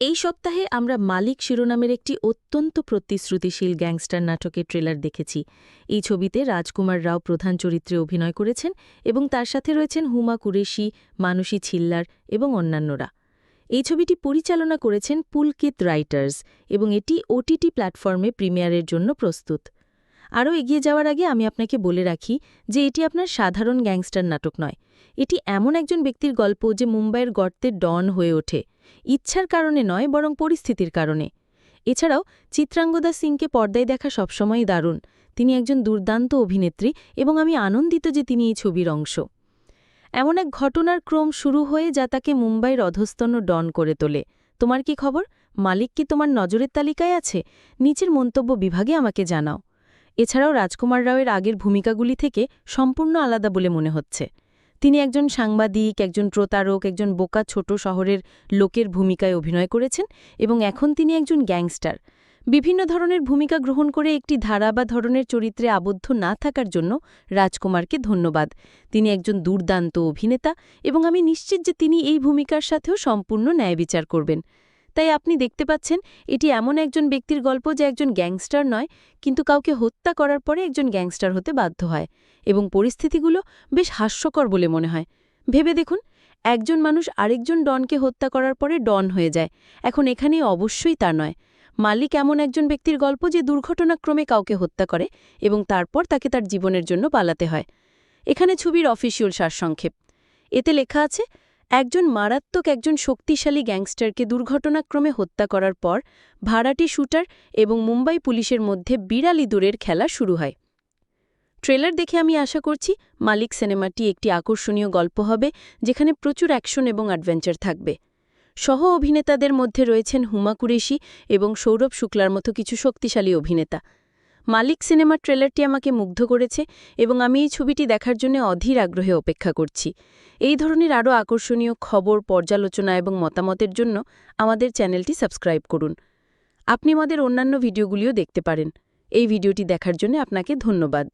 এই সপ্তাহে আমরা মালিক শিরোনামের একটি অত্যন্ত প্রতিশ্রুতিশীল গ্যাংস্টার নাটকের ট্রেলার দেখেছি। এই ছবিতে রাজকুমার রাও প্রধান চরিত্রে অভিনয় করেছেন এবং তার সাথে রয়েছেন হুমা কুরেশি, মানসী ছিল্লার এবং অন্যান্যরা। এই ছবিটি পরিচালনা করেছেন পুলকিত রাইটার্স এবং এটি ওটিটি প্ল্যাটফর্মে প্রিমিয়ারের জন্য প্রস্তুত। আরও এগিয়ে যাওয়ার আগে আমি আপনাকে বলে রাখি যে এটি আপনার সাধারণ গ্যাংস্টার নাটক নয়। এটি এমন একজন ব্যক্তির গল্প যে মুম্বাইয়ের গর্তে ডন হয়ে ওঠে। ইচ্ছার কারণে নয়, বরং পরিস্থিতির কারণে। এছাড়াও, চিত্রাঙ্গদা সিংকে পর্দায় দেখা সবসময়ই দারুণ। তিনি একজন দুর্দান্ত অভিনেত্রী এবং আমি আনন্দিত যে তিনি এই ছবির অংশ। এমন এক ঘটনার ক্রম শুরু হয়ে যা তাকে মুম্বাইয়ের অধস্তন্য ডন করে তোলে। তোমার কি খবর? মালিক কি তোমার নজরের তালিকায় আছে? নিচের মন্তব্য বিভাগে আমাকে জানাও। এছাড়াও রাজকুমার রাওয়ের আগের ভূমিকাগুলি থেকে সম্পূর্ণ আলাদা বলে মনে হচ্ছে। তিনি একজন সাংবাদিক, একজন প্রতারক, একজন বোকা ছোট শহরের লোকের ভূমিকায় অভিনয় করেছেন এবং এখন তিনি একজন গ্যাংস্টার। বিভিন্ন ধরনের ভূমিকা গ্রহণ করে একটি ধারা বা ধরনের চরিত্রে আবদ্ধ না থাকার জন্য রাজকুমারকে ধন্যবাদ। তিনি একজন দুর্দান্ত অভিনেতা এবং আমি নিশ্চিত যে তিনি এই ভূমিকার সাথেও সম্পূর্ণ ন্যায় বিচার করবেন। তাই আপনি দেখতে পাচ্ছেন, এটি এমন একজন ব্যক্তির গল্প যে একজন গ্যাংস্টার নয়, কিন্তু কাউকে হত্যা করার পরে একজন গ্যাংস্টার হতে বাধ্য হয় এবং পরিস্থিতিগুলো বেশ হাস্যকর বলে মনে হয়। ভেবে দেখুন, একজন মানুষ আরেকজন ডনকে হত্যা করার পরে ডন হয়ে যায়, এখন এখানে অবশ্যই তা নয়। মালিক এমন একজন ব্যক্তির গল্প যে দুর্ঘটনাক্রমে কাউকে হত্যা করে এবং তারপর তাকে তার জীবনের জন্য পালাতে হয়। এখানে ছবির অফিসিয়াল সারসংক্ষেপ। এতে লেখা আছে একজন মারাত্মক একজন শক্তিশালী গ্যাংস্টারকে দুর্ঘটনাক্রমে হত্যা করার পর, ভাড়াটি শুটার এবং মুম্বাই পুলিশের মধ্যে বিড়ালি দূরের খেলা শুরু হয়। ট্রেলার দেখে আমি আশা করছি মালিক সিনেমাটি একটি আকর্ষণীয় গল্প হবে, যেখানে প্রচুর অ্যাকশন এবং অ্যাডভেঞ্চার থাকবে। সহ অভিনেতাদের মধ্যে রয়েছেন হুমা কুরেশি এবং সৌরভ শুক্লার মতো কিছু শক্তিশালী অভিনেতা। মালিক সিনেমার ট্রেলারটি আমাকে মুগ্ধ করেছে এবং আমি এই ছবিটি দেখার জন্য অধীর আগ্রহে অপেক্ষা করছি। এই ধরনের আরও আকর্ষণীয় খবর, পর্যালোচনা এবং মতামতের জন্য আমাদের চ্যানেলটি সাবস্ক্রাইব করুন। আপনি আমাদের অন্যান্য ভিডিওগুলিও দেখতে পারেন। এই ভিডিওটি দেখার জন্য আপনাকে ধন্যবাদ।